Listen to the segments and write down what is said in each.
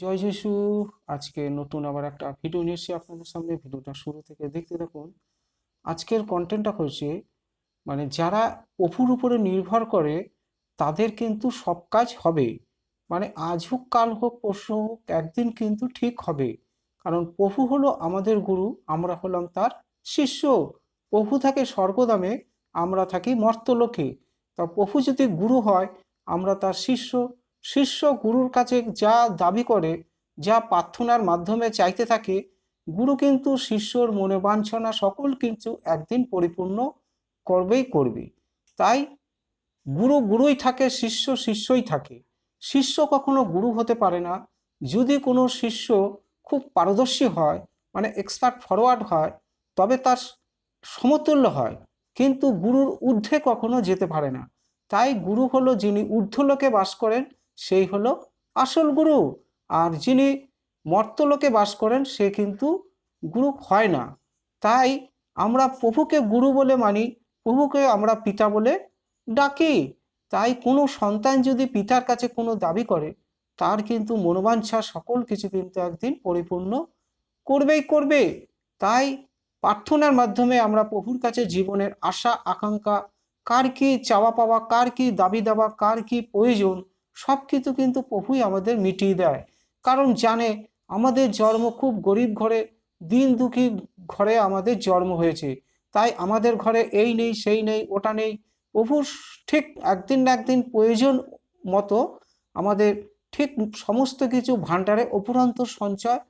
জয় যিশু। আজকে নতুন আবার একটা ভিডিও নিয়ে এসেছি আপনাদের সামনে। ভিডিওটা শুরু থেকে দেখতে দেখুন আজকের কন্টেন্টটা হচ্ছে মানে যারা প্রভুর উপরে নির্ভর করে, তাদের কিন্তু সব কাজ হবে। মানে আজ হোক, কাল হোক, পরশু হোক, একদিন কিন্তু ঠিক হবে। কারণ প্রভু হলো আমাদের গুরু, আমরা হলাম তার শিষ্য। প্রভু থাকে স্বর্গদামে, আমরা থাকি মর্তলোকে। তা প্রভু যদি গুরু হয়, আমরা তার শিষ্য। শিষ্য গুরুর কাছে যা দাবি করে, যা প্রার্থনার মাধ্যমে চাইতে থাকে, গুরু কিন্তু শিষ্যর মনে বাঞ্ছনা সকল কিন্তু একদিন পরিপূর্ণ করবেই করবে। তাই গুরু গুরুই থাকে, শিষ্য শিষ্যই থাকে। শিষ্য কখনো গুরু হতে পারে না। যদি কোনো শিষ্য খুব পারদর্শী হয় মানে এক্সপার্ট ফরওয়ার্ড হয়, তবে তার সমতুল্য হয়। কিন্তু গুরুর ঊর্ধ্বে কখনো যেতে পারে না। তাই গুরু হলো যিনি ঊর্ধ্বলোকে বাস করেন সেই হলো আসল গুরু। আর যিনি মর্তলোকে বাস করেন, সে কিন্তু গুরু হয় না। তাই আমরা প্রভুকে গুরু বলে মানি, প্রভুকে আমরা পিতা বলে ডাকি। তাই কোনো সন্তান যদি পিতার কাছে কোনো দাবি করে, তার কিন্তু মনোবাঞ্ছা সকল কিছু কিন্তু একদিন পরিপূর্ণ করবেই করবে। তাই প্রার্থনার মাধ্যমে আমরা প্রভুর কাছে জীবনের আশা, আকাঙ্ক্ষা, কার কি চাওয়া পাওয়া, কার কি দাবি দাবা কার কি প্রয়োজন সব কিছু কিন্তু প্রভুই আমাদের মিটিয়ে দেয়। কারণ জানে, আমাদের জন্ম খুব গরিব ঘরে, দিন দুঃখী ঘরে আমাদের জন্ম হয়েছে। তাই আমাদের ঘরে এই নেই, সেই নেই, ওটা নেই। প্রভুর ঠিক একদিন না একদিন প্রয়োজন মতো আমাদের ঠিক সমস্ত কিছু ভাণ্ডারে অপুরন্ত সঞ্চয়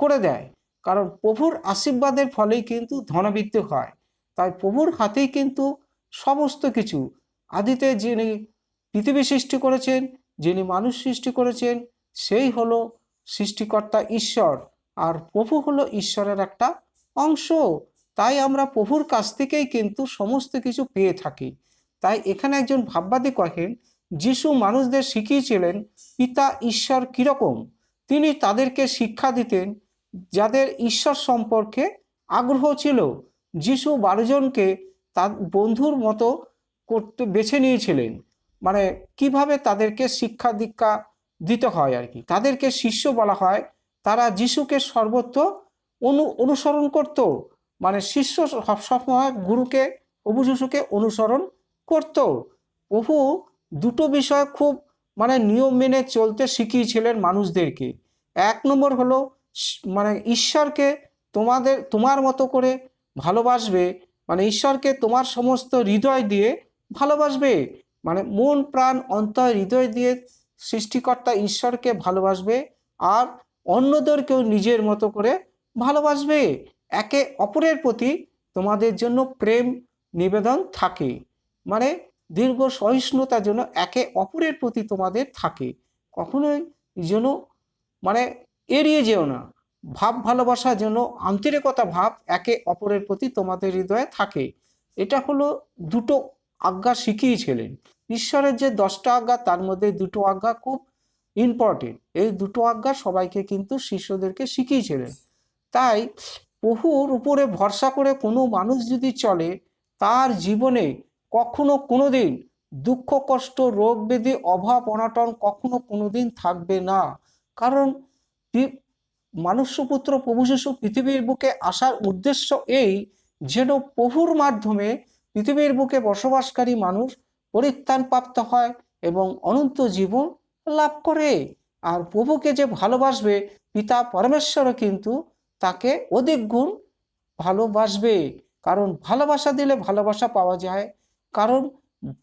করে দেয়। কারণ প্রভুর আশীর্বাদের ফলেই কিন্তু ধনবৃদ্ধি হয়। তাই প্রভুর হাতেই কিন্তু সমস্ত কিছু। আদিতে যিনি পৃথিবী সৃষ্টি করেছেন যিনি মানুষ সৃষ্টি করেছেন, সেই হলো সৃষ্টিকর্তা ঈশ্বর। আর প্রভু হলো ঈশ্বরের একটা অংশ। তাই আমরা প্রভুর কাছ থেকেই কিন্তু সমস্ত কিছু পেয়ে থাকি। তাই এখানে একজন ভাববাদী কহেন, যিশু মানুষদের শিখিয়েছিলেন পিতা ঈশ্বর কীরকম। তিনি তাদেরকে শিক্ষা দিতেন যাদের ঈশ্বর সম্পর্কে আগ্রহ ছিল। যিশু বারোজনকে তার বন্ধুর মতো করতে, বেছে নিয়েছিলেন। মানে কীভাবে তাদেরকে শিক্ষা দীক্ষা দিতে হয় আর কি। তাদেরকে শিষ্য বলা হয়, তারা যিশুকে সর্বত্র অনু, অনুসরণ করত। মানে শিষ্য সব সময় গুরুকে প্রভু যিশুকে অনুসরণ করত। প্রভু দুটো বিষয় খুব মানে নিয়ম মেনে চলতে শিখিয়েছিলেন মানুষদেরকে। এক নম্বর হলো মানে ঈশ্বরকে তোমাদের, তোমার মতো করে ভালোবাসবে। মানে ঈশ্বরকে তোমার সমস্ত হৃদয় দিয়ে ভালোবাসবে। মানে মন, প্রাণ, অন্তর, হৃদয় দিয়ে সৃষ্টিকর্তা ঈশ্বরকে ভালোবাসবে আর অন্যদেরকেও নিজের মতো করে ভালোবাসবে। একে অপরের প্রতি তোমাদের জন্য প্রেম নিবেদন থাকে। মানে দীর্ঘ সহিষ্ণুতার জন্য একে অপরের প্রতি তোমাদের থাকে। কখনোই যেন মানে এড়িয়ে যেও না। ভাব ভালোবাসার জন্য আন্তরিকতা ভাব একে অপরের প্রতি তোমাদের হৃদয়ে থাকে। এটা হলো দুটো আজ্ঞা শিখিয়েছিলেন ঈশ্বরের যে দশটা আজ্ঞা, তার মধ্যে দুটো আজ্ঞা খুব ইম্পর্টেন্ট এই দুটো আজ্ঞা সবাইকে কিন্তু শিষ্যদেরকে শিখিয়েছিলেন। তাই প্রভুর উপরে ভরসা করে কোনো মানুষ যদি চলে, তার জীবনে কখনো কোনো দিন দুঃখ, কষ্ট, রোগ ব্যাধি অভাব, অনাটন কখনো কোনো দিন থাকবে না। কারণ মানুষ্যপুত্র প্রভু শিশু পৃথিবীর বুকে আসার উদ্দেশ্য এই, যেন প্রভুর মাধ্যমে পৃথিবীর বুকে বসবাসকারী মানুষ পরিত্রাণ প্রাপ্ত হয় এবং অনন্ত জীবন লাভ করে। আর প্রভুকে যে ভালোবাসবে, পিতা পরমেশ্বরও কিন্তু তাকে অধিক গুণ ভালোবাসবে। কারণ ভালোবাসা দিলে ভালোবাসা পাওয়া যায়। কারণ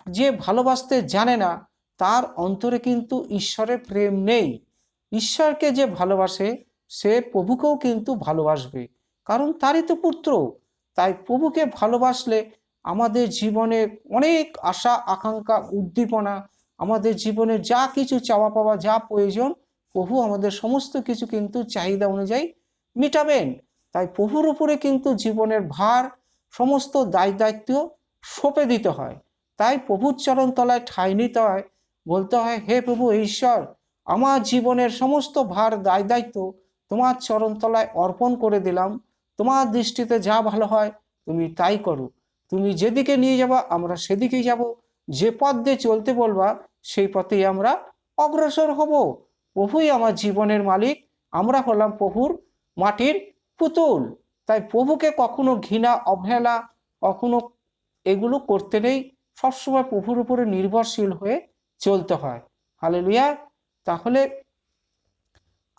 যে ভালোবাসতে জানে না, তার অন্তরে কিন্তু ঈশ্বরের প্রেম নেই। ঈশ্বরকে যে ভালোবাসে, সে প্রভুকেও কিন্তু ভালোবাসবে। কারণ তারই তো পুত্র। তাই প্রভুকে ভালোবাসলে আমাদের জীবনে অনেক আশা, আকাঙ্ক্ষা, উদ্দীপনা, আমাদের জীবনে যা কিছু চাওয়া পাওয়া, যা প্রয়োজন, প্রভু আমাদের সমস্ত কিছু কিন্তু চাহিদা অনুযায়ী মিটাবেন। তাই প্রভুর উপরে কিন্তু জীবনের ভার, সমস্ত দায় দায়িত্ব সঁপে দিতে হয়। তাই প্রভুর চরণ তলায় ঠাঁই নিতে হয়, বলতে হয়, হে প্রভু ঈশ্বর, আমার জীবনের সমস্ত ভার, দায় দায়িত্ব তোমার চরণতলায় অর্পণ করে দিলাম। তোমার দৃষ্টিতে যা ভালো হয়, তুমি তাই করো। তুমি যেদিকে নিয়ে যাবা, আমরা সেদিকেই যাব। যে পথ দিয়ে চলতে বলবা, সেই পথেই আমরা অগ্রসর হব। প্রভুই আমার জীবনের মালিক, আমরা হলাম প্রভুর মাটির পুতুল। তাই প্রভুকে কখনো ঘৃণা, অবহেলা, কখনো এগুলো করতে নেই। সবসময় প্রভুর উপরে নির্ভরশীল হয়ে চলতে হয়। হালেলুয়া। তাহলে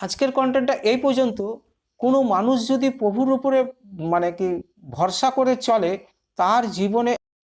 আজকের কন্টেন্টটা এই পর্যন্ত। কোনো মানুষ যদি প্রভুর উপরে মানে কি ভরসা করে চলে তার জীবনে